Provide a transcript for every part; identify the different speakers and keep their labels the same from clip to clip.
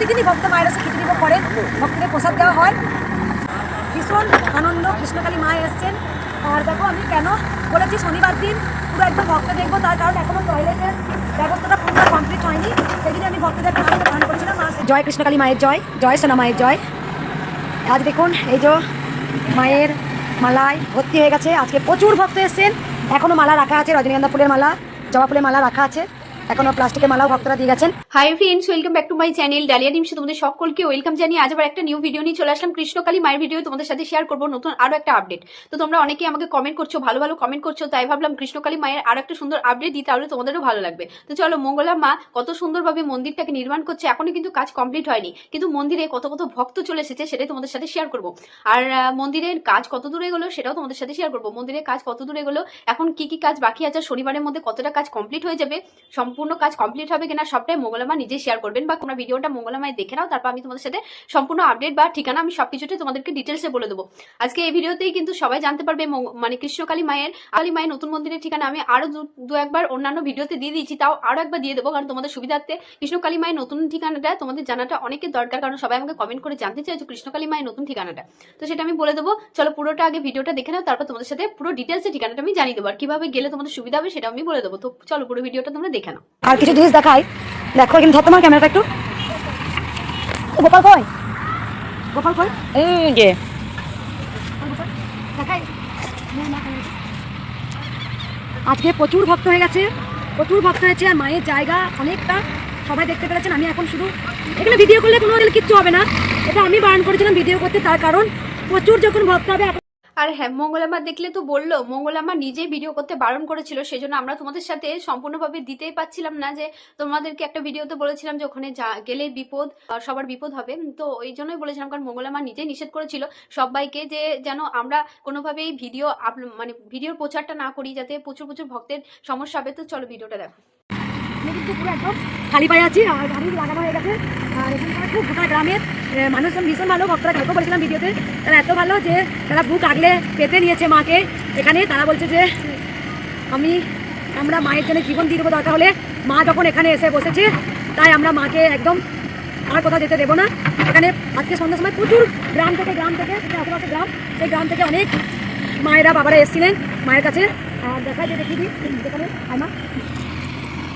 Speaker 1: প্রতিদিনই ভক্ত মায়ের এসে খিচুড়ি করেন ভক্তদের প্রসাদ দেওয়া হয়। ভীষণ আনন্দ, কৃষ্ণকালী মা এসছেন। আর দেখো আমি কেন বলেছি, শনিবার দিন পুরো একদম ভক্ত দেখব তার কারণ এখনও টয়লেটের ব্যবস্থাটা পুরো কমপ্লিট হয়নি। সেই দিনে আমি ভক্তদের প্রাণ দান করেছিলাম। মা জয় কৃষ্ণকালী মায়ের জয় জয় সোনা মায়ের জয়। আজ দেখুন, এই যে মায়ের মালায় ভর্তি হয়ে গেছে। আজকে প্রচুর ভক্ত এসছেন। এখনও মালা রাখা আছে, রজনীগন্ধা ফুলের মালা, জবা ফুলের মালা রাখা আছে। এখনও প্লাস্টিকের মালাও ভক্তরা দিয়ে গেছেন।
Speaker 2: Hi friends welcome back to my channel Dalia ডিমসে তোমাদের সকলকে ওয়েলকাম জানিয়ে আজ আবার একটা নিউ ভিডিও নিয়ে চলে আসলাম। কৃষ্ণকালী মায়ের ভিডিও তোমাদের সাথে শেয়ার করব, নতুন আরও একটা আপডেট তো তোমরা অনেকেই আমাকে কমেন্ট করছ, ভালো ভালো কমেন্ট করছ, তাই ভাবলাম কৃষ্ণকালী মায়ের আরও একটা সুন্দর আপডেট দিই, তাহলে তোমাদেরও ভালো লাগবে। তো চলো, মঙ্গলা মা কত সুন্দরভাবে মন্দিরটাকে নির্মাণ করছে এখনও কিন্তু কাজ কমপ্লিট হয়নি। কিন্তু মন্দিরে কত কত ভক্ত চলে এসেছে, সেটাই তোমাদের সাথে শেয়ার করব। আর মন্দিরের কাজ কত দূরে গেলো সেটাও তোমাদের সাথে শেয়ার করব। মন্দিরের কাজ কত দূরে গেলো এখন কি কি কাজ বাকি আছে শনিবারের মধ্যে কতটা কাজ কমপ্লিট হয়ে যাবে, সম্পূর্ণ কাজ কমপ্লিট হবে কিনা সবটাই মঙ্গলামা নিজে শেয়ার করবেন বা তোমরা ভিডিওটা মঙ্গলামায় দেখে নাও, তারপর আমি তোমাদের সাথে সম্পূর্ণ আপডেট বা ঠিকানা আমি সবকিছুটাই তোমাদেরকে ডিটেলসে বলে দেবো। আজকে এই ভিডিওতেই কিন্তু সবাই জানতে পারবে মানে কৃষ্ণকালী মায়ের, কালী মায়ের নতুন মন্দিরের ঠিকানা আমি আরও দু- একবার অন্যান্য ভিডিওতে দিয়ে দিয়েছি, তাও আরও একবার দিয়ে দেবো, কারণ তোমাদের সুবিধার্থে কৃষ্ণকালী মায়ের নতুন ঠিকানাটা তোমাদের জানাটা অনেকের দরকার, কারণ সবাই আমাকে কমেন্ট করে জানতে চাইছো কৃষ্ণকালী মায়ের নতুন ঠিকানাটা। তো সেটা আমি বলে দেবো, চলো পুরোটা আগে ভিডিওটা দেখে নাও, তারপর তোমাদের সাথে পুরো ডিটেলসে ঠিকানাটা আমি জানিয়ে দেবো, আর কীভাবে গেলে তোমাদের সুবিধা হবে সেটা আমি বলে দেবো। তো চলো পুরো ভিডিওটা তোমরা দেখে নাও।
Speaker 1: আর কিছু জিনিস দেখাই। দেখো কিন্তু ধর তোমার ক্যামেরাটা একটু। গোপাল কই? গোপাল কই?
Speaker 3: এই যে
Speaker 1: দেখাই। আজকে প্রচুর ভক্ত হয়ে গেছে। প্রচুর ভক্ত হয়েছে আর মায়ের জায়গা অনেকটা। সবাই দেখতে পেরেছেন আমি এখন শুধু এখানে ভিডিও করলে কোনো কিচ্ছু হবে না। এটা আমি বারণ করেছিলাম ভিডিও করতে তার কারণ প্রচুর যখন ভক্ত হবে
Speaker 2: আর হ্যাঁ মঙ্গলামা দেখলে তো বলল, মঙ্গলামা নিজেই ভিডিও করতে বারণ করেছিল, সেজন্য আমরা তোমাদের সাথে সম্পূর্ণভাবে দিতেই পাচ্ছিলাম না যে তোমাদেরকে একটা ভিডিওতে বলেছিলাম যে ওখানে যা, গেলে বিপদ সবার বিপদ হবে। তো ওই জন্যই বলেছিলাম, কারণ মঙ্গলামা নিজেই নিষেধ করেছিল সবাইকে যে যেন আমরা কোনোভাবেই ভিডিও মানে ভিডিওর প্রচারটা না করি, যাতে প্রচুর প্রচুর ভক্তের সমস্যা হবে। তো চলো ভিডিওটা দেখো।
Speaker 1: একদম খালি পায়ে আছি, আর গাড়ি লাগানো হয়ে গেছে। আর এখানকার খুব গোটা গ্রামের মানুষজন ভীষণ ভালো। ভক্তরা কালকেও বলেছিলাম ভিডিওতে, তারা এত ভালো যে তারা বুক আগলে পেতে নিয়েছে মাকে। এখানে তারা বলছে যে, আমি, আমরা মায়ের জন্য জীবন দিয়ে দেবো দরকার হলে। মা যখন এখানে এসে বসেছে, তাই আমরা মাকে একদম আর কোথাও যেতে দেবো না। এখানে আজকে সন্ধ্যার সময় প্রচুর গ্রাম থেকে গ্রাম থেকে আশেপাশে গ্রাম, সেই গ্রাম থেকে অনেক মায়েরা, বাবারা এসেছিলেন মায়ের কাছে। আর দেখা যে দেখি দিই আয়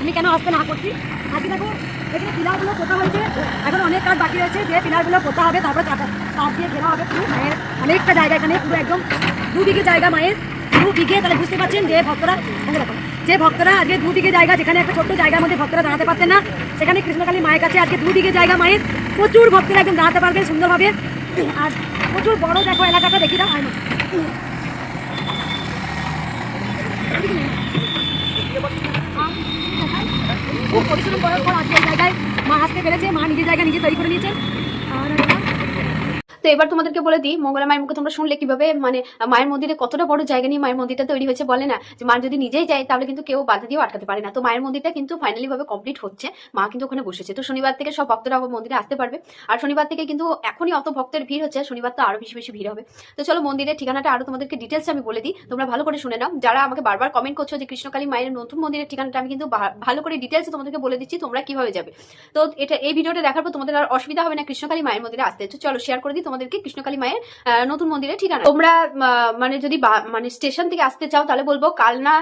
Speaker 1: আমি কেন আসতে না করছি? আজকে দেখো, এখানে পিলারগুলো পোতা হয়েছে। এখন অনেক কাজ বাকি রয়েছে। যে পিলারগুলো পোতা হবে, তারপরে তার দিয়ে ঘেরা হবে পুরো মায়ের। অনেকটা জায়গা এখানে, পুরো একদম দু বিঘে জায়গা মায়ের। দু বিঘে তাহলে বুঝতে পারছেন যে ভক্তরা যে ভক্তরা আজকে দু বিঘে জায়গা, যেখানে একটা ছোট্ট জায়গার মধ্যে ভক্তরা দাঁড়াতে পারতেন না, সেখানে কৃষ্ণকালী মায়ের কাছে আজকে দু বিঘে জায়গা মায়ের। প্রচুর ভক্তরা একদম দাঁড়াতে পারবে সুন্দরভাবে। আর প্রচুর বড় দেখো এলাকাটা, দেখি না মা। খুব পরিশ্রম করার পর আজকে জায়গায় মা আসতে পেরেছে মা নিজের জায়গা নিজে তৈরি করে নিয়েছেন। আর
Speaker 2: তো এবার তোমাদেরকে বলে দিই, মঙ্গলা মায়ের মুখে তোমরা শুনলে কীভাবে? মানে মায়ের মন্দিরে কতটা বড় জায়গা নিয়ে মায়ের মন্দিরটা তৈরি হয়েছে বলে না? যে মা যদি নিজেই যায়, তাহলে কিন্তু কেউ বাধা দিয়েও আটকাতে পারে না। তো মায়ের মন্দিরটা কিন্তু ফাইনালি ভাবে কমপ্লিট হচ্ছে। মা কিন্তু ওখানে বসেছে। তো শনিবার থেকে সব ভক্তরা মন্দিরে আসতে পারবে। আর শনিবার থেকে কিন্তু এখনই অত ভক্তের ভিড় হচ্ছে। শনিবার তো আরও বেশি বেশি ভিড় হবে। তো চলো মন্দিরের ঠিকানাটা আরও তোমাদেরকে ডিটেলস আমি বলে দিই। তোমরা ভালো করে শুনে নাও। যারা আমাকে বারবার কমেন্ট করছ যে কৃষ্ণকালী মায়ের নতুন মন্দিরের ঠিকানাটা, আমি কিন্তু ভালো করে ডিটেলস তোমাদেরকে বলে দিচ্ছি, তোমরা কীভাবে যাবে? তো এটা, এই ভিডিওটা দেখার পর তোমাদের আর অসুবিধা হবে না কৃষ্ণকালী মায়ের মন্দিরে আসতে। চলো শেয়ার করে দিই তোমাদেরকে কৃষ্ণকালী মায়ের নতুন মন্দিরের ঠিকানা। তোমরা মানে যদি মানে স্টেশন থেকে আসতে চাও, তাহলে বলব কালনা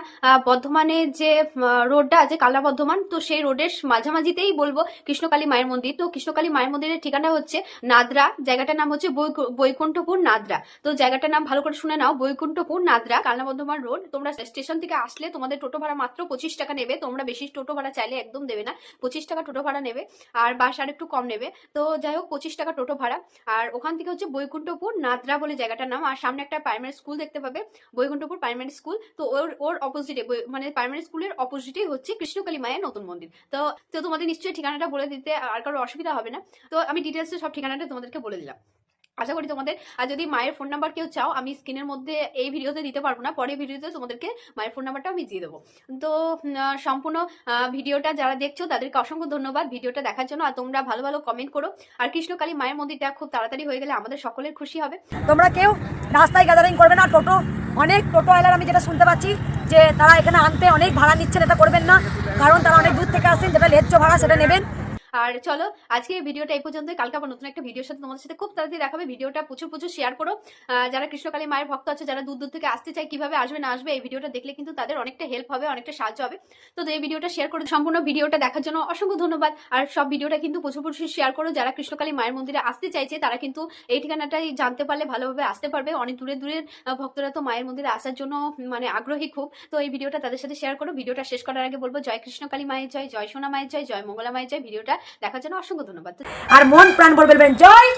Speaker 2: বর্ধমানে যে রোডটা আছে, কালনা বর্ধমান, তো সেই রোডের মাঝামাঝিতেই বলব কৃষ্ণকালী মায়ের মন্দির। তো কৃষ্ণকালী মায়ের মন্দিরের ঠিকানা হচ্ছে নাদরা, জায়গাটার নাম হচ্ছে বৈকুণ্ঠপুর নাদরা। তো জায়গাটার নাম ভালো করে শুনে নাও, বৈকুণ্ঠপুর নাদরা, কালনা বর্ধমান রোড। তোমরা স্টেশন থেকে আসলে তোমাদের টোটো ভাড়া মাত্র পঁচিশ টাকা নেবে। তোমরা বেশি টোটো ভাড়া চাইলে একদম দেবে না। পঁচিশ টাকা টোটো ভাড়া নেবে, আর বাস আর একটু কম নেবে। তো যাই হোক, পঁচিশ টাকা টোটো ভাড়া। আর ওখান থেকে হচ্ছে বৈকুণ্ঠপুর নাদ্রা বলে জায়গাটার নাম। আর সামনে একটা প্রাইমারি স্কুল দেখতে পাবে, বৈকুণ্ঠপুর প্রাইমারি স্কুল তো ওর ওর অপোজিটে মানে প্রাইমারি স্কুলের অপোজিটেই হচ্ছে কৃষ্ণকালী মায়ের নতুন মন্দির। তো তো তোমাদের নিশ্চয়ই ঠিকানাটা বলে দিতে আর কারও অসুবিধা হবে না। তো আমি ডিটেলসে সব ঠিকানাটা তোমাদেরকে বলে দিলাম। আশা করি তোমাদের, আর যদি মায়ের ফোন নাম্বার কেউ চাও, আমি স্ক্রিনের মধ্যে এই ভিডিওতে দিতে পারব না, পরের ভিডিওতে তোমাদেরকে মায়ের ফোন নাম্বারটা আমি দিয়ে দেবো। তো সম্পূর্ণ ভিডিওটা যারা দেখছ, তাদেরকে অসংখ্য ধন্যবাদ ভিডিওটা দেখার জন্য, আর তোমরা ভালো ভালো কমেন্ট করো। আর কৃষ্ণকালী মায়ের মন্দিরটা খুব তাড়াতাড়ি হয়ে গেলে আমাদের সকলের খুশি হবে।
Speaker 1: তোমরা কেউ রাস্তায় গ্যাদারিং করবে না, টোটো, অনেক টোটো আলার আমি যেটা শুনতে পাচ্ছি, যে তারা এখানে আনতে অনেক ভাড়া নিচ্ছেন, এটা করবেন না, কারণ তারা অনেক দূর থেকে আসেন যেটা লেজ্জ ভাড়া, সেটা নেবেন।
Speaker 2: আর চলো আজকে ভিডিওটা এই পর্যন্ত কালকে আবার নতুন একটা ভিডিওর সাথে তোমাদের সাথে খুব তাড়াতাড়ি দেখাবে ভিডিওটা প্রচুর প্রচুর শেয়ার করো। যারা কৃষ্ণকালী মায়ের ভক্ত আছে, যারা দূর দূর থেকে আসতে চায়, কীভাবে আসবে, না আসবে, এই ভিডিওটা দেখলে কিন্তু তাদের অনেকটা হেল্প হবে, অনেকটা সাহায্য হবে। তো এই ভিডিওটা শেয়ার করো সম্পূর্ণ ভিডিওটা দেখার জন্য অসংখ্য ধন্যবাদ। আর সব ভিডিওটা কিন্তু প্রচুর প্রচুর শেয়ার করো। যারা কৃষ্ণকালী মায়ের মন্দিরে আসতে চাইছে, তারা কিন্তু এই ঠিকানাটাই জানতে পারলে ভালোভাবে আসতে পারবে। অনেক দূরে দূরের ভক্তরা তো মায়ের মন্দিরে আসার জন্য মানে আগ্রহী খুব। তো এই ভিডিওটা তাদের সাথে শেয়ার করো। ভিডিওটা শেষ করার আগে বলব, জয় কৃষ্ণকালী মায়ের জয় জয় সোনা মায়ের জয় জয় মঙ্গলা মায়ের জয়। ভিডিওটা দেখার জন্য অসংখ্য ধন্যবাদ।
Speaker 1: আর মন প্রাণ ভরে বলবেন জয়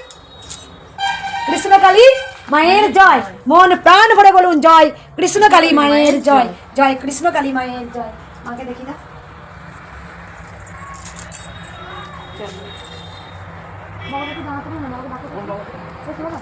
Speaker 1: কৃষ্ণকালী মায়ের জয়। মন প্রাণ ভরে বলুন জয় কৃষ্ণকালী মায়ের জয়। জয় কৃষ্ণকালী মায়ের জয়। মাকে দেখি না? বাবা দাঁড়াতে না, বাবা।